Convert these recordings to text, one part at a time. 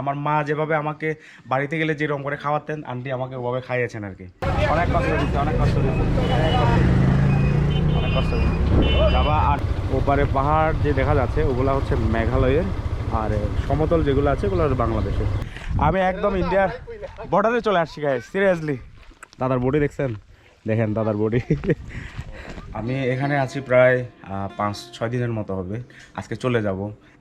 আমার মা যেভাবে আমাকে বাড়িতে গেলে যেরকম করে খাওয়াতেন, আন্টি আমাকে ওভাবে খাইয়েছেন আর কি। অনেক কষ্ট দিচ্ছে, অনেক কষ্ট দিচ্ছে। অনেক কষ্ট যাবা, আর ওপারে পাহাড় যে দেখা যাচ্ছে, ওগুলা হচ্ছে মেঘালয়ের, আর সমতল যেগুলো আছে, ওগুলো হচ্ছে বাংলাদেশের। আমি একদম ইন্ডিয়ার বর্ডারে চলে আসছি গায়ে সিরিয়াসলি দাদার বডি দেখছেন? দেখেন দাদার বডি আমি এখানে আছি প্রায় পাঁচ, ছয় দিনের মতো হবে। আজকে চলে যাব।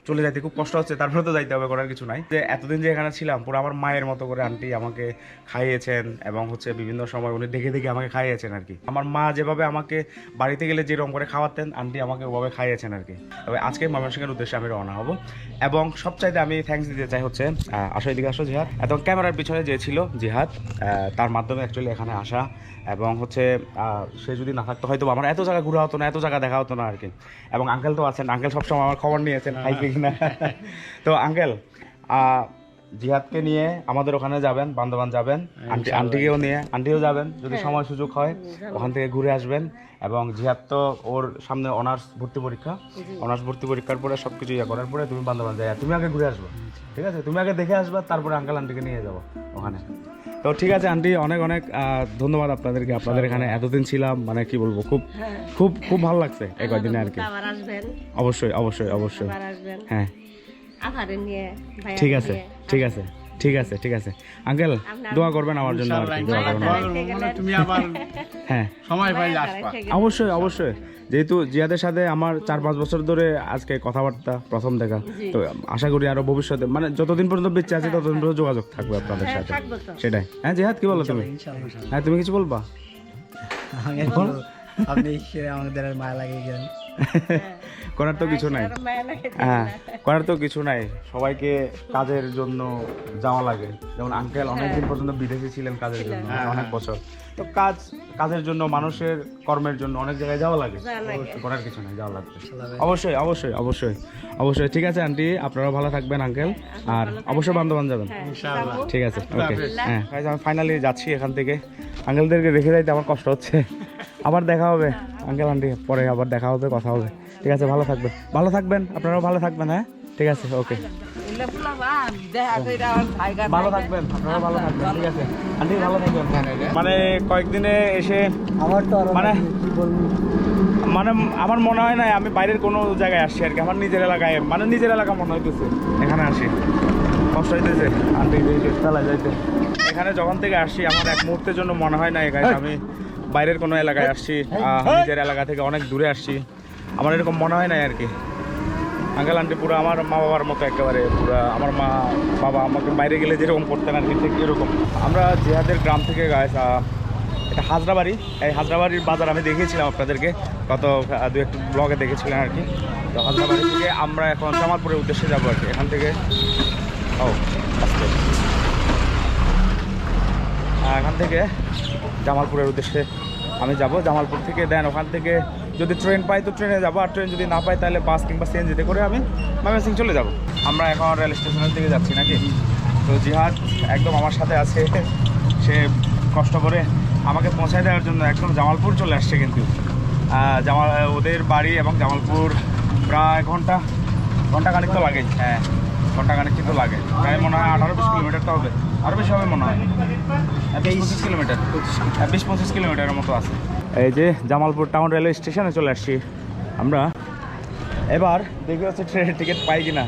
চলে যাইতে খুব কষ্ট হচ্ছে, তারপরে তো যাইতে হবে করার কিছু নাই। যে এতদিন যে এখানে ছিলাম, পুরো আমার মায়ের মতো করে আন্টি আমাকে খাইয়েছেন এবং হচ্ছে বিভিন্ন সময় উনি দেখে দেখে আমাকে খাইয়েছেন আর কি। আমার মা যেভাবে আমাকে বাড়িতে গেলে যেরকম করে খাওয়াতেন, আন্টি আমাকে ওভাবে খাইয়েছেন আর কি। তবে আজকে ময়মনসিংহের উদ্দেশ্যে আমি রওনা হব। এবং সবচাইতে আমি থ্যাঙ্কস দিতে চাই হচ্ছে আসো এদিকে আসো জিহাদ। এবং ক্যামেরার পিছনে যে ছিল জিহাদ তার মাধ্যমে অ্যাকচুয়ালি এখানে আসা এবং হচ্ছে সে যদি না থাকতো হয়তো আমার এত জায়গা ঘোরা হতো না, এত জায়গা দেখা হতো না আর কি। এবং আঙ্কেল তো আছেন আঙ্কেল সবসময় আমার খবর নিয়েছেন কিনা তো আঙ্কেল জিহাদকে নিয়ে আমাদের ওখানে যাবেন বান্ধবান যাবেন আন্টি আন্টিকেও নিয়ে আন্টিও যাবেন যদি সময় সুযোগ হয় ওখান থেকে ঘুরে আসবেন এবং জিহাদ তো ওর সামনে অনার্স ভর্তি পরীক্ষা। অনার্স ভর্তি পরীক্ষার পরে সব কিছু ইয়ে করার পরে তুমি বান্ধবান যাই তুমি আগে ঘুরে আসবে ঠিক আছে? তুমি আগে দেখে আসবা তারপরে আঙ্কেল আন্টিকে নিয়ে যাব ওখানে। তো ঠিক আছে আন্টি অনেক অনেক ধন্যবাদ আপনাদেরকে। আপনাদের এখানে এতদিন ছিলাম মানে কি বলব খুব খুব খুব ভালো লাগছে এই কয়দিনে আর কি অবশ্যই অবশ্যই অবশ্যই। হ্যাঁ। ঠিক আছে ঠিক আছে। ঠিক আছে ঠিক আছে। আঙ্কেল দোয়া করবেন আমার জন্য তুমি আবার হ্যাঁ। সময় আসবা। অবশ্যই অবশ্যই। যেহেতু জিয়াদের সাথে আমার চার পাঁচ বছর ধরে আজকে কথাবার্তা প্রথম দেখা তো আশা করি আরও ভবিষ্যতে মানে যতদিন পর্যন্ত বেঁচে আছে ততদিন পর্যন্ত যোগাযোগ থাকবে আপনাদের সাথে। সেটাই। হ্যাঁ জিহাদ কি বলো তুমি? হ্যাঁ তুমি কিছু বলবা? আপনি আমাদের মায়া লাগিয়ে গেলেন। করার তো কিছু নাই। লাগে হ্যাঁ করার তো কিছু নাই। সবাইকে কাজের জন্য যাওয়া লাগে। যেমন আঙ্কেল অনেকদিন পর্যন্ত বিদেশে ছিলেন কাজের জন্য অনেক বছর। তো কাজ কাজের জন্য মানুষের কর্মের জন্য অনেক জায়গায় যাওয়া লাগে। করার কিছু নাই যাওয়া লাগবে। অবশ্যই অবশ্যই অবশ্যই অবশ্যই। ঠিক আছে আন্টি আপনারাও ভালো থাকবেন আঙ্কেল আর অবশ্যই বান্ধবান যাবেন। যাব। ঠিক আছে ওকে হ্যাঁ। আমি ফাইনালি যাচ্ছি এখান থেকে। আঙ্কেলদেরকে রেখে যাইতে আমার কষ্ট হচ্ছে। আবার দেখা হবে। আঙ্কেল আন্টি পরে আবার দেখা হবে কথা হবে। ঠিক আছে ভালো থাকবেন। ভালো থাকবেন আপনারাও ভালো থাকবেন হ্যাঁ? ঠিক আছে ওকে। ভালো থাকবেন আপনারাও ভালো থাকবেন ঠিক আছে। আন্টি ভালো থাকবেন। মানে কয়েকদিনে এসে আমার তো মানে মানে আমার মনে হয় না আমি বাইরের কোনো জায়গায় আসছি আর কি আমার নিজের এলাকায় মানে নিজের এলাকা মনে হইতেছে। এখানে আসি। কষ্ট হইতেছে। আন্টি চালা যাইতে। এখানে যখন থেকে আসছি আমার এক মুহূর্তের জন্য মনে হয় না এখানে আমি বাইরের কোনো এলাকায় আসছি নিজের এলাকা থেকে অনেক দূরে আসছি। আমার এরকম মনে হয় না আর কি। আঙ্কেল, আন্টি পুরো আমার মা বাবার মতো একেবারে, পুরো আমার মা, বাবা আমাকে বাইরে গেলে যেরকম করতেন আর কি, ঠিক এরকম। আমরা জেহাদের গ্রাম থেকে গাছ এটা হাজরাবাড়ি। এই হাজরাবাড়ির বাজার আমি দেখিয়েছিলাম আপনাদেরকে গত দু একটু ব্লগে দেখেছিলেন আর কি। তো হাজরাবাড়ি থেকে আমরা এখন জামালপুরের উদ্দেশ্যে যাব আর কি, এখান থেকে। ও। এখান থেকে জামালপুরের উদ্দেশ্যে আমি যাব। জামালপুর থেকে, দেন ওখান থেকে যদি ট্রেন পাই তো ট্রেনে যাব, আর ট্রেন যদি না পাই তাহলে বাস কিংবা সিএনজিতে করে আমি ময়মনসিং চলে যাব। আমরা এখন রেল স্টেশনের দিকে যাচ্ছি নাকি? তো জিহাদ, একদম আমার সাথে আছে, সে কষ্ট করে আমাকে পৌঁছায় দেওয়ার জন্য একদম জামালপুর চলে আসছে কিন্তু। জামাল, ওদের বাড়ি এবং জামালপুর প্রায় ঘণ্টা ঘণ্টা খানিক তো লাগে হ্যাঁ। ঘণ্টা খানিক কিন্তু লাগে। প্রায় মনে হয় আঠারো বিশ কিলোমিটার তো হবে। আরও বেশি হবে মনে হয়। বিশ পঁচিশ কিলোমিটার। বিশ পঁচিশ কিলোমিটারের মতো আছে। এই যে জামালপুর টাউন রেলওয়ে স্টেশনে চলে আসছি আমরা। এবার দেখি হচ্ছে ট্রেনের টিকিট পাই কিনা।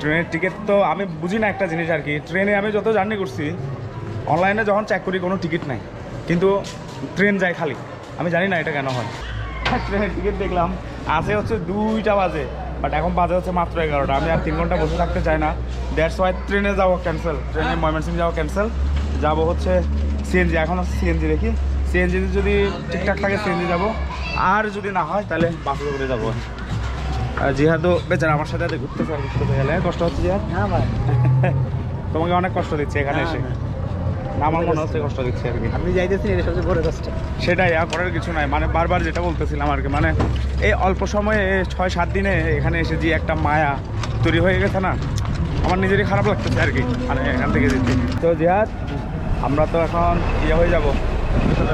ট্রেনের টিকিট তো আমি বুঝি না একটা জিনিস আর কি। ট্রেনে আমি যত জার্নি করছি অনলাইনে যখন চেক করি কোনো টিকিট নাই। কিন্তু ট্রেন যায় খালি। আমি জানি না এটা কেন হয়। ট্রেনের টিকিট দেখলাম, আছে হচ্ছে দুইটা বাজে। বাট এখন বাজে হচ্ছে মাত্র এগারোটা। আমি আর তিন ঘণ্টা বসে থাকতে চাই না। দ্যাটস ওয়াই ট্রেনে যাওয়া ক্যান্সেল ট্রেনে ময়মনসিং যাওয়া ক্যান্সেল যাব হচ্ছে সিএনজি এখন হচ্ছে সিএনজি দেখি। সিএনজিতে যদি ঠিকঠাক থাকে সিএনজি যাব। আর যদি না হয় তাহলে বাসে করে যাব। আর জিহাদও বেচারা আমার সাথে ঘুরতে আর ঘুরতেছে। গেলে কষ্ট হচ্ছে জিহাদ? হ্যাঁ ভাই। তোমাকে অনেক কষ্ট দিচ্ছে এখানে এসে। না আমার মনে হচ্ছে কষ্ট দিচ্ছে আর কি। আপনি যাইতেছেন এটা সবচেয়ে বড় কষ্ট। সেটাই আর করার কিছু নাই। মানে বারবার যেটা বলতেছিলাম আর কি মানে এই অল্প সময়ে ছয় সাত দিনে এখানে এসে যে একটা মায়া তৈরি হয়ে গেছে না আমার নিজেরই খারাপ লাগতেছে আর কি মানে এখান থেকে যেতে তো জিহাদ আমরা তো এখন ইয়ে হয়ে যাব।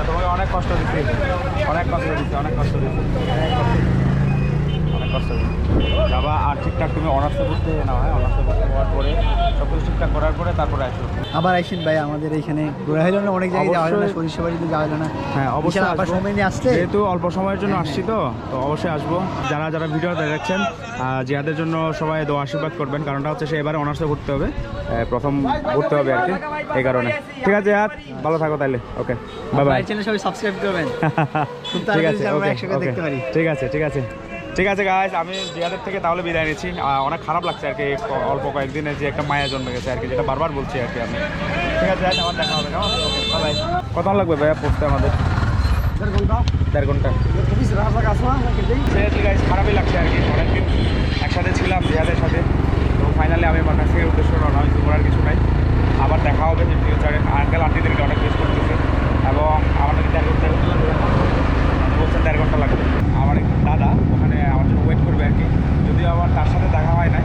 তোমাকে অনেক কষ্ট দিচ্ছি। অনেক কষ্ট দিচ্ছি অনেক কষ্ট দিচ্ছি। কষ্ট যাবা আর ঠিকঠাক তুমি অনার্সে পড়তে না হয় অনার্সে পড়তে হওয়ার পরে সব কিছু ঠিকঠাক করার পরে তারপরে আসো আবার আইসিন ভাই আমাদের এইখানে ঘোরা হইল না অনেক জায়গায় যাওয়া হলো না। সরিষা বাড়িতে যাওয়া হলো না। হ্যাঁ অবশ্যই আবার সময় নিয়ে আসলে? যেহেতু অল্প সময়ের জন্য আসছি তো তো অবশ্যই আসব। যারা যারা ভিডিও দেখছেন জিহাদের জন্য সবাই দোয়া আশীর্বাদ করবেন কারণটা হচ্ছে সে এবারে অনার্সে ঘুরতে হবে। প্রথম ঘুরতে হবে আর কি এই কারণে। ঠিক আছে জিহাদ ভালো থাকো তাহলে ওকে বাই বাই চ্যানেল সবাই সাবস্ক্রাইব করবেন। ঠিক আছে ঠিক আছে ঠিক আছে। ঠিক আছে গাইজ আমি জিহাদের থেকে তাহলে বিদায় নিচ্ছি। অনেক খারাপ লাগছে আর কি অল্প কয়েকদিনে যে একটা মায়া জন্মে গেছে আর কি যেটা বারবার বলছি আর কি আমি। ঠিক আছে আবার দেখা হবে কত লাগবে ভাইয়া পড়তে আমাদের? দেড় ঘণ্টা। ঠিক আছে খারাপই লাগছে আর কি অনেকদিন একসাথে ছিলাম জিহাদের সাথে। তো ফাইনালি আমি আমার কাছে উদ্দেশ্য রওনা হয়েছি করার কিছু নাই। আবার দেখা হবে যে ফিউচারে আঙ্কেল আন্টিদেরকে অনেক মিস করতেছে। এবং আমাদেরকে দেড় ঘণ্টা দেড় ঘণ্টা লাগবে। আমার এক দাদা ওখানে আমার জন্য ওয়েট করবে আর কি। যদিও আমার তার সাথে দেখা হয় নাই।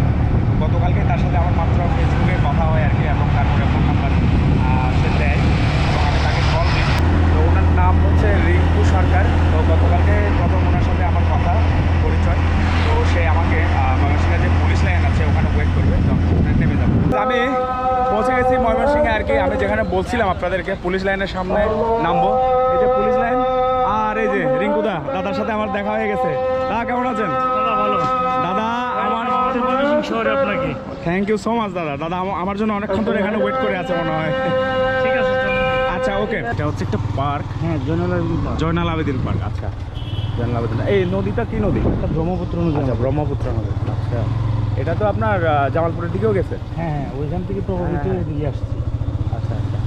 গতকালকে তার সাথে আমার মাত্র ফেসবুকে কথা হয় আর কি এবং তারপরে ফোন নাম্বার সে দেয়। এবং আমি তাকে কল দিই। তো ওনার নাম হচ্ছে রিঙ্কু সরকার। তো গতকালকে প্রথম ওনার সাথে আমার কথা, পরিচয়। তো সে আমাকে ময়মনসিংহে যে পুলিশ লাইন আছে, ওখানে ওয়েট করবে। তো ওখানে নেমে যাব। আমি পৌঁছে গেছি ময়মনসিংহে আর কি। আমি যেখানে বলছিলাম আপনাদেরকে, পুলিশ লাইনের সামনে নামবো। এই যে পুলিশ লাইন এই যে রিঙ্কুদা দাদার সাথে আমার দেখা হয়ে গেছে। দাদা কেমন আছেন? ভালো। দাদা আমার শহরে আপনাকে। থ্যাংক ইউ সো মাচ দাদা। দাদা আমার জন্য অনেকক্ষণ ধরে এখানে ওয়েট করে আছে মনে হয়। ঠিক আছে আচ্ছা ওকে এটা হচ্ছে একটা পার্ক হ্যাঁ জয়নাল আবেদিন পার্ক আচ্ছা। জয়নাল আবেদিন এই নদীটা কি নদী? ব্রহ্মপুত্র আচ্ছা ব্রহ্মপুত্র নদী। আচ্ছা। এটা তো আপনার জামালপুরের দিকেও গেছে? হ্যাঁ হ্যাঁ ওইখান থেকে প্রভাবিত হয়ে দিয়ে আসছি। আচ্ছা আচ্ছা।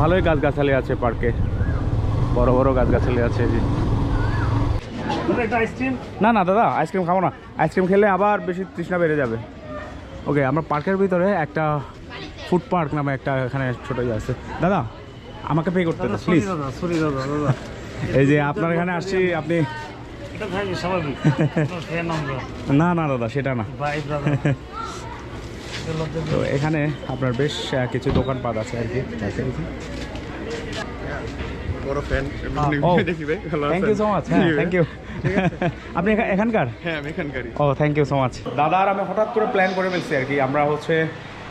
ভালোই গাছগাছালি আছে পার্কে বড় বড় গাছগাছালি আছে এই যে। না না দাদা আইসক্রিম খাব না। আইসক্রিম খেলে আবার বেশি তৃষ্ণা বেড়ে যাবে। ওকে আমরা পার্কের ভিতরে একটা ফুড পার্ক নামে একটা এখানে ছোটো ইয়ে আছে। দাদা আমাকে পে করতে প্লিজ এই যে আপনার এখানে আসছি আপনি না না দাদা সেটা না। তো এখানে আপনার বেশ কিছু দোকানপাট আছে আর কি। বড় ফ্যান ও দেখি ভাই ভালো থ্যাংক ইউ সো মাচ হ্যাঁ থ্যাংক ইউ আপনি এখানকার? হ্যাঁ আমি এখানকারই। ও থ্যাংক ইউ সো মাচ দাদা আর আমি হঠাৎ করে প্ল্যান করে ফেলছি আর কি। আমরা হচ্ছে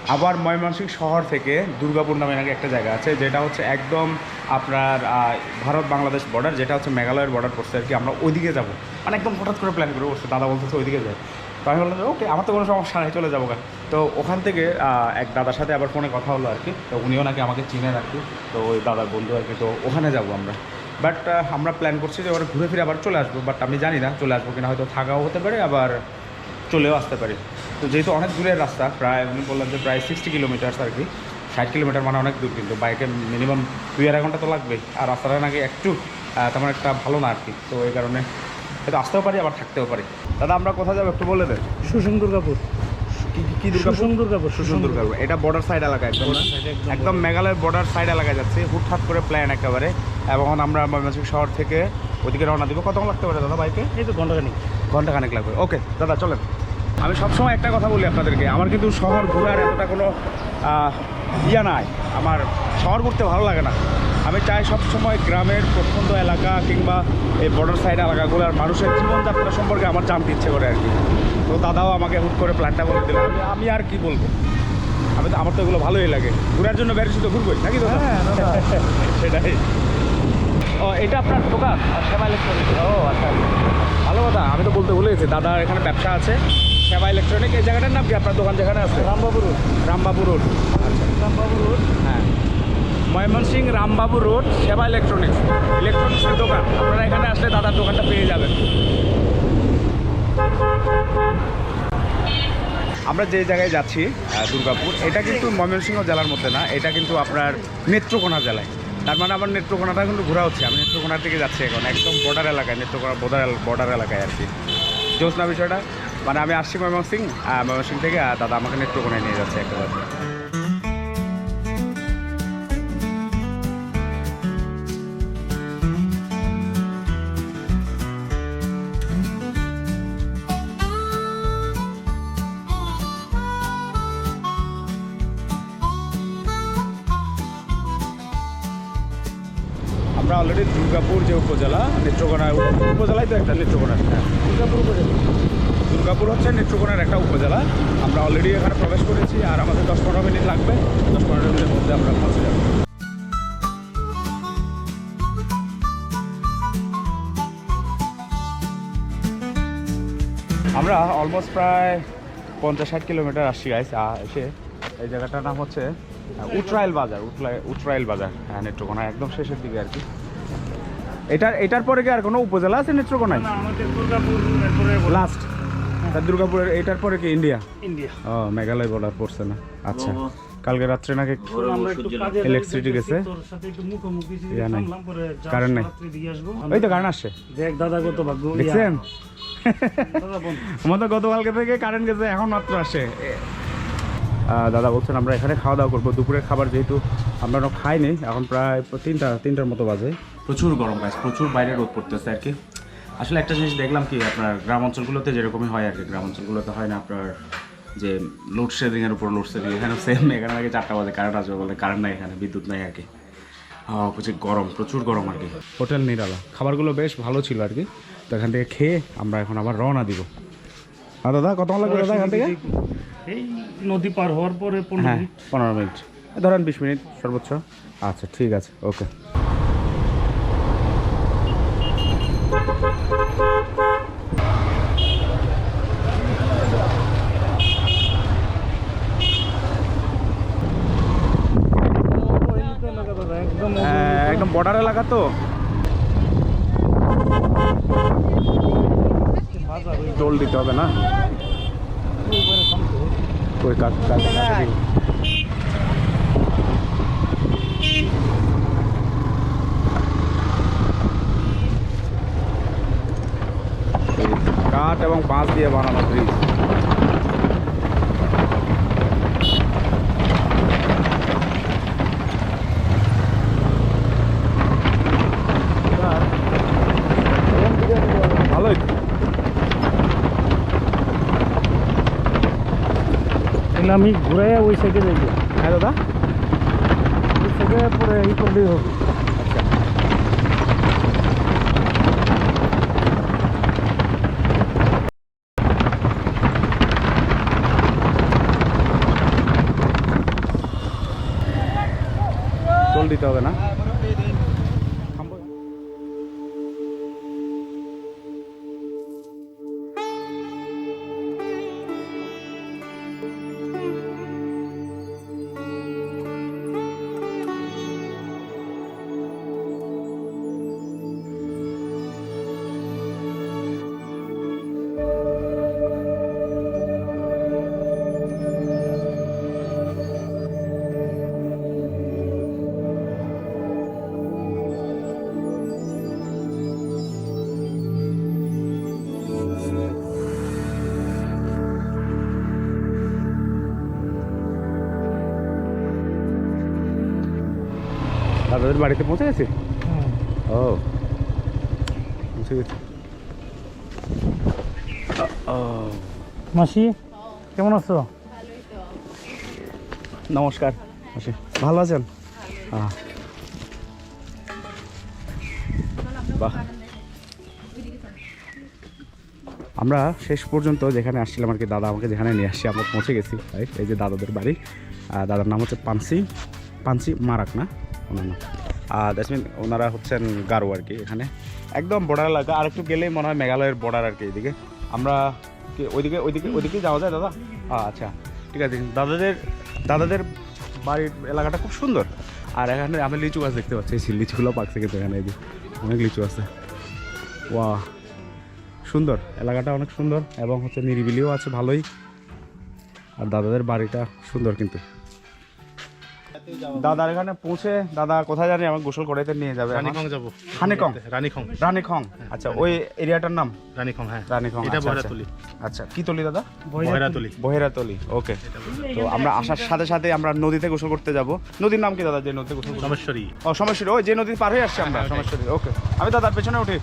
আবার ময়মনসিংহ শহর থেকে দুর্গাপুর নামে নাকি একটা জায়গা আছে যেটা হচ্ছে একদম আপনার আহ, ভারত বাংলাদেশ বর্ডার যেটা হচ্ছে মেঘালয়ের বর্ডার পড়ছে আর কি। আমরা ওইদিকে যাব। মানে একদম হঠাৎ করে প্ল্যান করে বসছে। দাদা বলতেছে ওইদিকে যায় তো আমি বললাম ওকে, আমার তো কোনো সমস্যা নেই, চলে যাব। তো ওখান থেকে এক দাদার সাথে আবার ফোনে কথা হলো আর কি। তো উনিও নাকি আমাকে চিনে রাখি তো ওই দাদার বন্ধু আর কি, তো ওখানে যাব আমরা। বাট আমরা প্ল্যান করছি যে ওরা ঘুরে ফিরে আবার চলে আসব। বাট আমি জানি না, চলে আসব কিনা, হয়তো থাকাও হতে পারে, আবার চলেও আসতে পারি। তো যেহেতু অনেক দূরের রাস্তা, প্রায় উনি বললাম যে প্রায় সিক্সটি কিলোমিটার্স আর কি। ষাট কিলোমিটার মানে অনেক দূর কিন্তু বাইকে মিনিমাম দুই আড়াই ঘণ্টা তো লাগবেই। আর রাস্তাটা নাকি একটু তেমন একটা ভালো না আর কি। তো এই কারণে, হয়তো আসতেও পারি, আবার থাকতেও পারি। দাদা আমরা কোথায় যাব একটু বলে দেন। সুসং দুর্গাপুর। কি এটা বর্ডার সাইড এলাকা একদম একদম মেঘালয়ের বর্ডার সাইড এলাকায় যাচ্ছে। হুটহাট করে প্ল্যান একেবারে। এবং আমরা ময়মনসিংহ শহর থেকে ওদিকে রওনা দিব। কতক্ষণ লাগতে পারে দাদা বাইকে? এই তো ঘন্টাখানেক। লাগবে। ওকে দাদা চলেন। আমি সবসময় একটা কথা বলি আপনাদেরকে। আমার কিন্তু শহর ঘোরার এতটা কোনো ইয়া নাই। আমার শহর ঘুরতে ভালো লাগে না। আমি চাই সবসময় গ্রামের প্রত্যন্ত এলাকা কিংবা এই বর্ডার সাইড এলাকাগুলোর মানুষের জীবনযাত্রা সম্পর্কে আমার জানতে ইচ্ছে করে আর কি। তো দাদাও আমাকে হুট করে প্ল্যানটা বলে দিল। আমি- আর কি বলব? আমি তো আমার তো এগুলো ভালোই লাগে। ঘোরার জন্য বেরিয়েছি তো ঘুরবোই নাকি দাদা? সেটাই। ও এটা আপনার দোকান? সেবা ইলেকট্রনিক ও আচ্ছা। ভালো কথা। আমি তো বলতে ভুলে গেছি। দাদার এখানে ব্যবসা আছে। সেবা ইলেকট্রনিক এই জায়গাটার নাম কি? আপনার দোকান যেখানে আছে? রামবাবু রোড। রামবাবু রোড। আচ্ছা। রামবাবু রোড। হ্যাঁ। ময়মনসিং রামবাবু রোড, সেবা ইলেকট্রনিক্স ইলেকট্রনিক্সের দোকান। আপনারা এখানে আসলে দাদার দোকানটা পেয়ে যাবেন। আমরা যে জায়গায় যাচ্ছি দুর্গাপুর, এটা কিন্তু ময়মনসিংহ জেলার মধ্যে না, এটা কিন্তু আপনার নেত্রকোনা জেলায়। তার মানে আমার নেত্রকোনাটা কিন্তু ঘোরা হচ্ছে। আমি নেত্রকোনার দিকে যাচ্ছি এখন, একদম বর্ডার এলাকায়, নেত্রকোনা বর্ডার বর্ডার এলাকায় আর কি। জোসনা বিষয়টা? মানে আমি আসছি ময়মনসিং ময়মনসিং থেকে দাদা আমাকে নেত্রকোনায় নিয়ে যাচ্ছে একেবারে। আমরা দুর্গাপুর যে উপজেলা, নেত্রকোনা উপজেলায় তো একটা নেত্রকোনা। দুর্গাপুর উপজেলা দুর্গাপুর হচ্ছে নেত্রকোনার একটা উপজেলা। আমরা অলরেডি এখানে প্রবেশ করেছি আর আমাদের দশ পনেরো মিনিট লাগবে। দশ পনেরো মিনিটের মধ্যে আমরা পৌঁছে যাব। আমরা অলমোস্ট প্রায় পঞ্চাশ ষাট কিলোমিটার আসছি গাইস এসে। এই জায়গাটার নাম হচ্ছে উটরাইল বাজার উটরাইল বাজার হ্যাঁ নেত্রকোনা, একদম শেষের দিকে আর কি। এটার এটার পরে কি আর কোনো উপজেলা আছে নেত্রকোনায়? না আমাদের দুর্গাপুর এরপরে লাস্ট তার দুর্গাপুরের এটার পরে কি ইন্ডিয়া ইন্ডিয়া ও মেঘালয় বর্ডার পড়ছে না। আচ্ছা। কালকে রাত্রে নাকি আমরা একটু কাজে Electricity গেছে? তোর সাথে একটু মুখোমুখি ছিলাম, ইয়া নাই। কারেন্ট নাই। ওই তো কারণ আসছে। দেখ দাদা কত ভাগ্য। দেখছেন? বোন গতকালকে থেকে কারেন্ট গেছে এখন মাত্র আসে। দাদা বলছেন আমরা এখানে খাওয়া দাওয়া করব। দুপুরের খাবার যেহেতু আমরা খাইনি এখন প্রায় তিনটা তিনটার মতো বাজে। প্রচুর গরম গাছ প্রচুর বাইরে রোদ পড়তেছে আর কি। আসলে একটা জিনিস দেখলাম কি আপনার গ্রাম অঞ্চলগুলোতে যেরকমই হয় আর কি গ্রাম অঞ্চলগুলোতে হয় না আপনার যে লোডশেডিংয়ের উপর লোডশেডিং এখানে সেম এখানে নাকি চারটা বাজে কারেন্ট আসবে বলে কারেন্ট নাই এখানে বিদ্যুৎ নাই আর কি। হ্যাঁ প্রচুর গরম প্রচুর গরম আর কি। হোটেল নিরালা খাবারগুলো বেশ ভালো ছিল আর কি। তো এখান থেকে খেয়ে আমরা এখন আবার রওনা দিব। আর দাদা কত লাগবে দাদা এখান থেকে? এই নদী পার হওয়ার পরে পনেরো হ্যাঁ মিনিট। পনেরো মিনিট। ধরেন বিশ মিনিট সর্বোচ্চ। আচ্ছা ঠিক আছে ওকে। হ্যাঁ, একদম বর্ডার এলাকা তো। টোল দিতে হবে না? ওই কাজ কাজ কাজ দিই। এই কাঠ এবং বাঁশ দিয়ে বানানো ব্রিজ। আমি ঘুরে ওই সাইডে যাই হ্যাঁ দাদা। ওই সাইডে পরে ই করলেই হবে। দিতে হবে না। দাদাদের বাড়িতে পৌঁছে গেছি? ও। পৌঁছে গেছি। ও। মাসি কেমন আছো? নমস্কার। মাসি। ভালো আছেন? হ্যাঁ বাহ। আমরা শেষ পর্যন্ত যেখানে আসছিলাম আর কি দাদা আমাকে যেখানে নিয়ে আসছি আমরা পৌঁছে গেছি এই যে দাদাদের বাড়ি। আর দাদার নাম হচ্ছে পানসি পানসি মারাক না? আর মিন ওনারা হচ্ছেন গারো আর কি এখানে। একদম বর্ডার এলাকা। আর একটু গেলেই মনে হয় মেঘালয়ের বর্ডার আর কি এদিকে। আমরা ওইদিকে ওইদিকে ওইদিকে যাওয়া যায় দাদা? আচ্ছা। ঠিক আছে, দাদাদের দাদাদের বাড়ির এলাকাটা খুব সুন্দর। আর এখানে আমি লিচু গাছ দেখতে পাচ্ছি। এই লিচুগুলো পাকছে কিন্তু এখানে, এই অনেক লিচু আছে। ওয়া সুন্দর। এলাকাটা অনেক সুন্দর এবং হচ্ছে নিরিবিলিও আছে, ভালোই। আর দাদাদের বাড়িটা সুন্দর কিন্তু। দাদার এখানে পৌঁছে দাদা কোথায় জানি আমাকে গোসল করাইতে নিয়ে যাবে। রানীখং যাব। হানিকং রানীখং। রানীখং। আচ্ছা ওই এরিয়াটার নাম? রানীখং হ্যাঁ। রানীখং এটা আচ্ছা, আচ্ছা। বহরাতলি আচ্ছা কি তলি দাদা? বহরাতলি বহেরাতলি ওকে। তো আমরা আসার সাথে সাথে আমরা নদীতে গোসল করতে যাব। নদীর নাম কি দাদা যে নদীতে গোসল করতে রামেশ্বরী ও সমস্যারি ওই যে নদী পার হয়ে আসছি আমরা সমস্যারি ওকে। আমি দাদার পেছনে উঠি।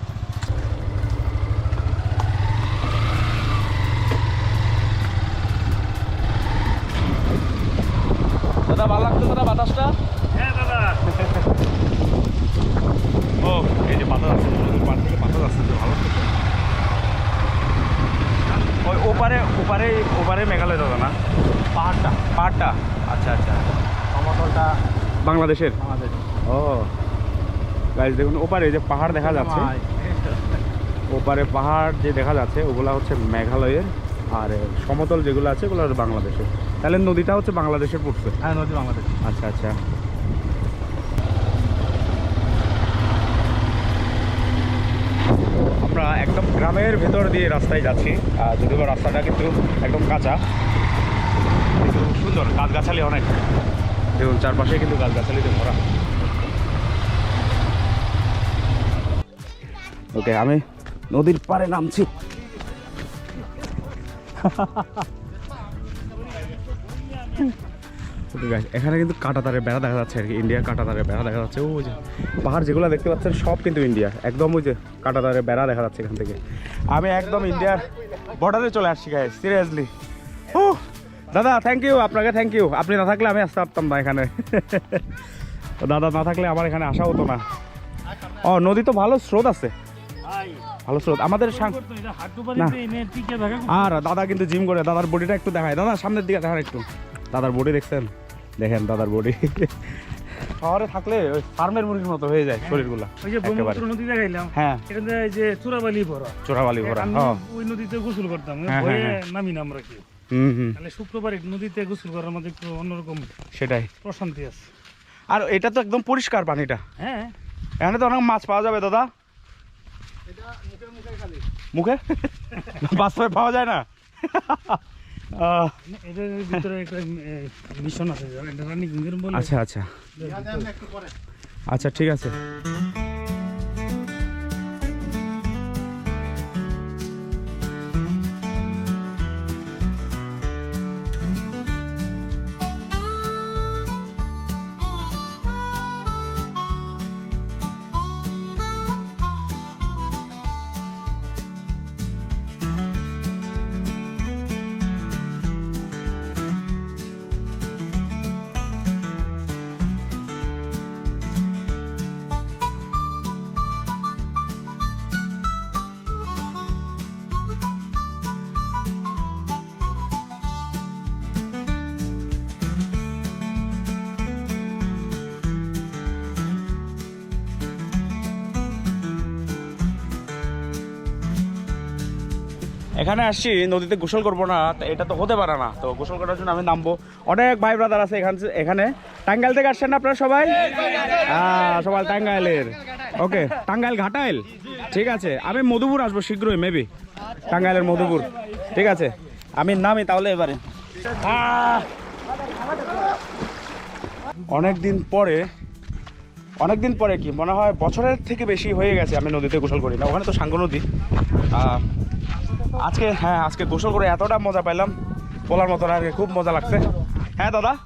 দাদা ভালো লাগতো দাদা বাতাসটা? হ্যাঁ দাদা। ও এই যে বাতাস আছে নদীর পাড় থেকে বাতাস আসছে ভালো ওই ওপারে ওপারে ওপারে মেঘালয় দাদা না? পাহাড়টা। পাহাড়টা। আচ্ছা আচ্ছা। সমতলটা বাংলাদেশের? ও। গাইজ দেখুন ওপারে যে পাহাড় দেখা যাচ্ছে। ওপারে পাহাড় যে দেখা যাচ্ছে ওগুলা হচ্ছে মেঘালয়ের আর সমতল যেগুলো আছে ওগুলো বাংলাদেশের। তাহলে নদীটা হচ্ছে বাংলাদেশে পড়ছে। হ্যাঁ নদী বাংলাদেশ। আচ্ছা আচ্ছা। আমরা একদম গ্রামের ভেতর দিয়ে রাস্তায় যাচ্ছি। আর যদিও রাস্তাটা কিন্তু একদম কাঁচা কিন্তু সুন্দর গাছগাছালি অনেক। দেখুন চারপাশে কিন্তু গাছগাছালিতে ভরা। ওকে আমি নদীর পাড়ে নামছি। Guys, এখানে কিন্তু কাঁটাতারের বেড়া দেখা যাচ্ছে আর কি ইন্ডিয়ার কাঁটাতারের বেড়া দেখা যাচ্ছে। ওই যে পাহাড় যেগুলো দেখতে পাচ্ছেন সব কিন্তু ইন্ডিয়া একদম ওই যে কাঁটাতারের বেড়া দেখা যাচ্ছে এখান থেকে। আমি একদম ইন্ডিয়ার বর্ডারে চলে আসছি গায়ে সিরিয়াসলি ও দাদা থ্যাংক ইউ আপনাকে থ্যাংক ইউ আপনি না থাকলে আমি আসতে পারতাম না এখানে। দাদা না থাকলে আমার এখানে আসা হতো না। ও নদী তো ভালো স্রোত আছে। ভালো স্রোত। আমাদের আর দাদা কিন্তু জিম করে দাদার বডিটা একটু দেখায়। দাদা সামনের দিকে দেখান একটু। দাদার বডি দেখছেন? দেখেন দাদার বডি। শহরে থাকলে ওই ফার্মের মুরগির মতো হয়ে যায় শরীরগুলা ওই যে ব্রহ্মপুত্র নদী দেখাইলাম হ্যাঁ। এখানে যে চোরাবালি ভরা। চোরাবালি ভরা হ্যাঁ। ওই নদীতে গোসল করতাম হ্যাঁ, ভয়ে হ্যাঁ, নামি না আমরা কি হুম হুম। তাহলে শুক্রবার নদীতে গোসল করার মধ্যে একটু অন্যরকম সেটাই। প্রশান্তি আছে। আর এটা তো একদম পরিষ্কার পানিটা। হ্যাঁ। এখানে তো অনেক মাছ পাওয়া যাবে দাদা। মুখে? বাস্তবে পাওয়া যায় না? এটার ভিতরে একটা মিশন আছে আচ্ছা আচ্ছা। আচ্ছা ঠিক আছে। এখানে আসছি, নদীতে গোসল করব না এটা তো হতে পারে না। তো গোসল করার জন্য আমি নামবো। অনেক ভাই ব্রাদার আছে এখানে এখানে। টাঙ্গাইল থেকে আসছেন না আপনারা সবাই? হ্যাঁ সবাই টাঙ্গাইলের। ওকে টাঙ্গাইল ঘাটাইল? ঠিক আছে, আমি মধুপুর আসব শীঘ্রই মেবি টাঙ্গাইলের মধুপুর। ঠিক আছে, আমি নামি তাহলে এবারে। অনেক দিন পরে অনেক দিন পরে কি, মনে হয় বছরের থেকে বেশি হয়ে গেছে আমি নদীতে গোসল করি না। ওখানে তো সাঙ্গ নদী। আজকে হ্যাঁ আজকে গোসল করে এতটা মজা পাইলাম। বলার মতো না আর খুব মজা লাগছে। হ্যাঁ দাদা?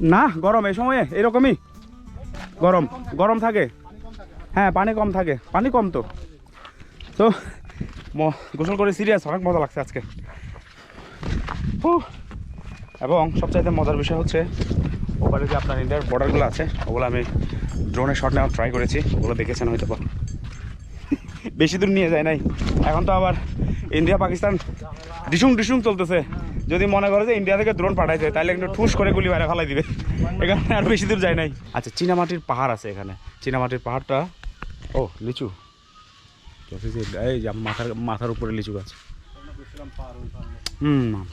না, গরম, এই সময়ে এরকমই। গরম গরম থাকে। হ্যাঁ পানি কম থাকে। পানি কম তো। তো, ম- গোসল করে সিরিয়াস অনেক মজা লাগছে আজকে। এবং সবচাইতে মজার বিষয় হচ্ছে, ওপারে যে আপনার ইন্ডিয়ার বর্ডারগুলো আছে, ওগুলো আমি ড্রোনে শট নেওয়ার ট্রাই করেছি। ওগুলো দেখেছেন হয়তো বেশি দূর নিয়ে যায় নাই। এখন তো আবার ইন্ডিয়া পাকিস্তান ডিসুং ডিসুং চলতেছে। যদি মনে করে যে ইন্ডিয়া থেকে ড্রোন পাঠাইছে তাহলে একটু ঠুস করে গুলি বাইরে ফেলাই দিবে। এখানে আর বেশি দূর যায় নাই। আচ্ছা চীনামাটির পাহাড় আছে এখানে। চীনামাটির পাহাড়টা ও লিচু। এই যে মাথার মাথার উপরে লিচু গাছ। হুম।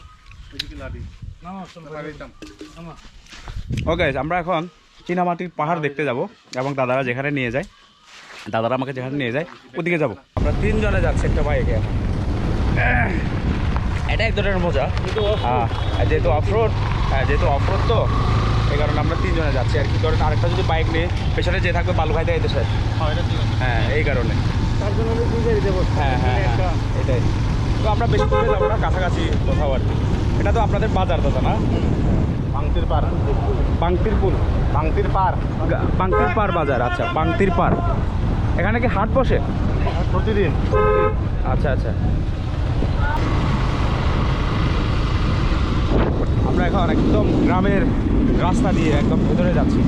ওকে আমরা এখন চীনামাটির পাহাড় দেখতে যাব এবং দাদারা যেখানে নিয়ে যায়। দাদারা আমাকে যেখানে নিয়ে যায় ওদিকে যাব। আমরা তিনজনে যাচ্ছি একটা বাইকে। এটা এক ধরনের মজা। হ্যাঁ যেহেতু অফরোড হ্যাঁ যেহেতু অফরোড তো এই কারণে আমরা তিনজনে যাচ্ছি আর কি। ধরেন আরেকটা যদি বাইক নিয়ে পেছনে যে থাকবে বালু খাইতে যেতে স্যার হ্যাঁ এই কারণে। হ্যাঁ হ্যাঁ হ্যাঁ এটাই। তো আমরা বেশি দূরে যাব না কাছাকাছি কোথাও আর কি। এটা তো আপনাদের বাজার দাদা না? বাংতির পার বাংতির পুল। বাংতির পার বাংতির পার বাজার আচ্ছা বাংতির পার এখানে কি হাট বসে? প্রতিদিন আচ্ছা আচ্ছা। আমরা এখন একদম গ্রামের রাস্তা দিয়ে একদম ভেতরে যাচ্ছি।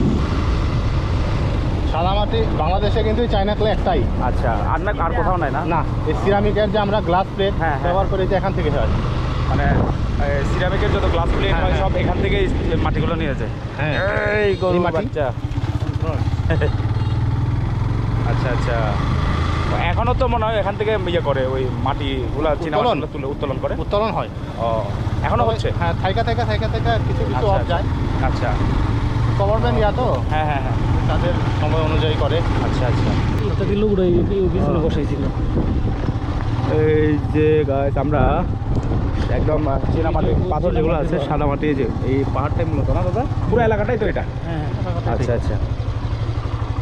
সাদা মাটি বাংলাদেশে কিন্তু চায়না ক্লে একটাই। আচ্ছা আর না আর কোথাও নাই না? না এই সিরামিকের যে আমরা গ্লাস প্লেট হ্যাঁ, হ্যাঁ। ব্যবহার করি যে এখান থেকে হয়। মানে সিরামিকের যত গ্লাস প্লেট হয় হ্যাঁ, সব এখান থেকেই মাটিগুলো নিয়ে যায়। হ্যাঁ। এই গরু মাটি? বাচ্চা। আচ্ছা আচ্ছা। এখনও তো মনে হয় এখান থেকে ইয়ে করে ওই মাটিগুলো চীনা উত্তোলন? মাটিগুলো তুলে উত্তোলন করে? উত্তোলন হয়। ও এখনও হচ্ছে? হ্যাঁ থাইকা থাইকা থাইকা থাইকা কিছু কিছু আচ্ছা, অফ আচ্ছা। যায়। আচ্ছা। গভর্নমেন্ট ইয়া তো? হ্যাঁ হ্যাঁ হ্যাঁ। তাদের সময় অনুযায়ী করে। আচ্ছা আচ্ছা। কিলো উড়ে পিছনে বসাইছিল এই যে গাছ আমরা একদম চীনা মাটি পাথর যেগুলো আছে সাদা মাটি যে এই পাহাড়টাই মূলত না দাদা? পুরো এলাকাটাই তো এটা? হ্যাঁ আচ্ছা আচ্ছা।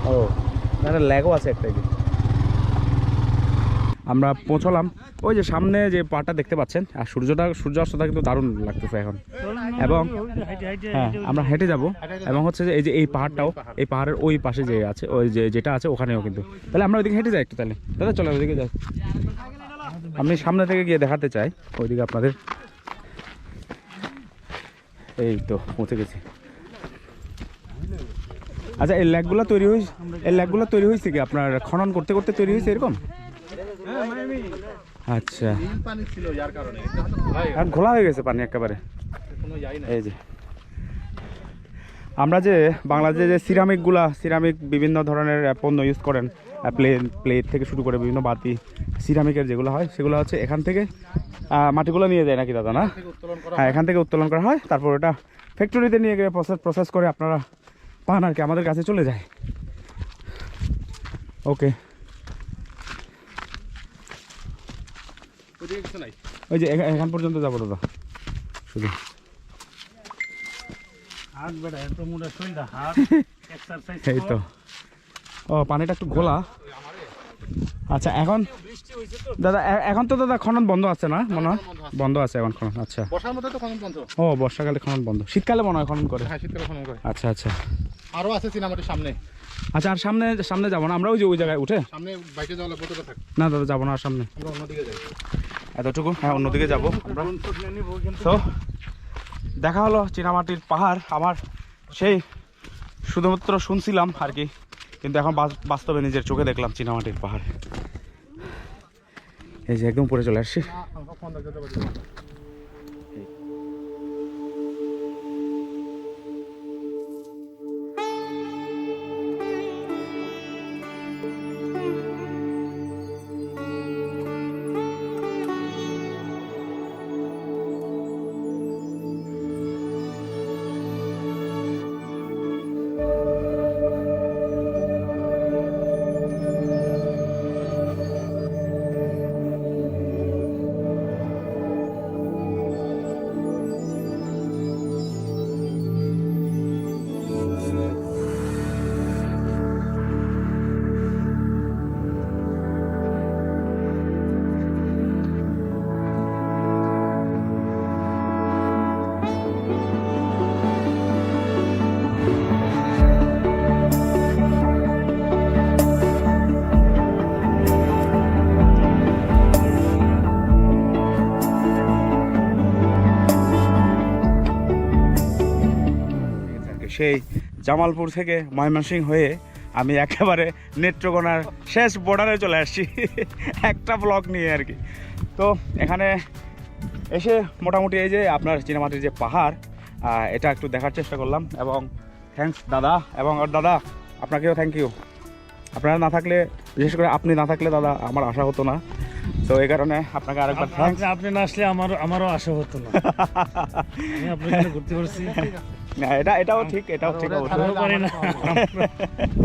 ও। ল্যাগও আছে একটা আমরা পৌঁছলাম। ওই যে সামনে যে পাহাড়টা দেখতে পাচ্ছেন, আর সূর্যটা সূর্য অস্তটা কিন্তু দারুণ লাগতেছে এখন। এবং হ্যাঁ আমরা হেঁটে যাব, এবং হচ্ছে যে এই যে এই পাহাড়টাও, এই পাহাড়ের ওই পাশে যে আছে, ওই যে যেটা আছে ওখানেও কিন্তু। তাহলে আমরা ওইদিকে হেঁটে যাই একটু তাহলে। দাদা, চলো ওইদিকে যাই। আমি সামনে থেকে গিয়ে দেখাতে চাই, ওইদিকে আপনাদের। এই তো, পৌঁছে গেছি। আচ্ছা এই ল্যাগগুলো তৈরি হয়েছে এই ল্যাগগুলো তৈরি হয়েছে কি? আপনার খনন করতে করতে তৈরি হয়েছে এরকম? আচ্ছা। আর ঘোলা হয়ে গেছে পানি একেবারে। এই যে। আমরা যে বাংলাদেশে যে সিরামিকগুলা সিরামিক বিভিন্ন ধরনের পণ্য ইউজ করেন প্লেন প্লেট থেকে শুরু করে বিভিন্ন বাতি সিরামিকের যেগুলো হয় সেগুলো হচ্ছে এখান থেকে মাটিগুলো নিয়ে যায় নাকি দাদা না? হ্যাঁ এখান থেকে উত্তোলন করা হয় তারপর ওটা ফ্যাক্টরিতে নিয়ে গিয়ে প্রসেস প্রসেস করে আপনারা পান আর কি আমাদের কাছে চলে যায়। ওকে। ওই যে এখান পর্যন্ত যাব দাদা। শুধু। এই তো। ও পানিটা একটু ঘোলা। আচ্ছা এখন? দাদা এখন তো দাদা খনন বন্ধ আছে না মনে হয়? বন্ধ আছে এখন খনন আচ্ছা। বসার মধ্যে তো খনন বন্ধ। ও বর্ষাকালে খনন বন্ধ। শীতকালে মনে হয় খনন করে। হ্যাঁ শীতকালে খনন করে। আচ্ছা আচ্ছা। আরও আছে সিনেমাটির সামনে। আচ্ছা আর সামনে সামনে যাব না? আমরা ওই যে ওই জায়গায় উঠে? সামনে বাইকে যাওয়া লাগবে তো না দাদা যাব না আর সামনে। আমরা অন্যদিকে যাই। এতটুকু? হ্যাঁ অন্যদিকে যাব আমরা। তো দেখা হলো চীনামাটির পাহাড় আমার সেই শুধুমাত্র শুনছিলাম আর কি। কিন্তু এখন বাস্তবে নিজের চোখে দেখলাম চীনামাটির পাহাড়। এই যে একদম পরে চলে আসছি। সেই জামালপুর থেকে ময়মনসিংহ হয়ে আমি একেবারে নেত্রকোনার শেষ বর্ডারে চলে আসছি। একটা ব্লক নিয়ে আর কি। তো এখানে এসে মোটামুটি এই যে আপনার চীনামাটির যে পাহাড় এটা একটু দেখার চেষ্টা করলাম এবং থ্যাঙ্কস দাদা এবং আর দাদা আপনাকেও থ্যাংক ইউ আপনারা না থাকলে বিশেষ করে আপনি না থাকলে দাদা আমার আশা হতো না। তো এই কারণে আপনাকে আরেকবার থ্যাঙ্কস আপনি না আসলে আমার আমারও আশা হতো না। আমি আপনার ঘুরতে পারছি। না এটা এটাও ঠিক এটাও ঠিক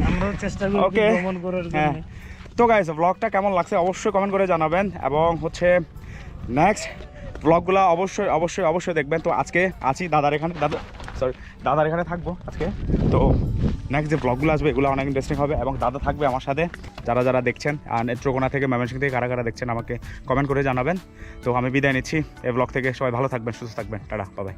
আমরাও চেষ্টা করি. ভ্রমণ করার হ্যাঁ। জন্য। তো গাইস ব্লগটা কেমন লাগছে অবশ্যই কমেন্ট করে জানাবেন এবং হচ্ছে নেক্সট ব্লগগুলো অবশ্যই অবশ্যই অবশ্যই দেখবেন। তো আজকে আছি দাদার এখানে। দাদা সরি দাদার এখানে থাকব আজকে। তো নেক্সট যে ব্লগগুলো আসবে এগুলো অনেক ইন্টারেস্টিং হবে এবং দাদা থাকবে আমার সাথে। যারা যারা দেখছেন আর নেত্রকোনা থেকে ময়মনসিংহ থেকে কারা কারা দেখছেন আমাকে কমেন্ট করে জানাবেন। তো আমি বিদায় নিচ্ছি। এই ব্লগ থেকে সবাই ভালো থাকবেন সুস্থ থাকবেন। টাটা বাবাই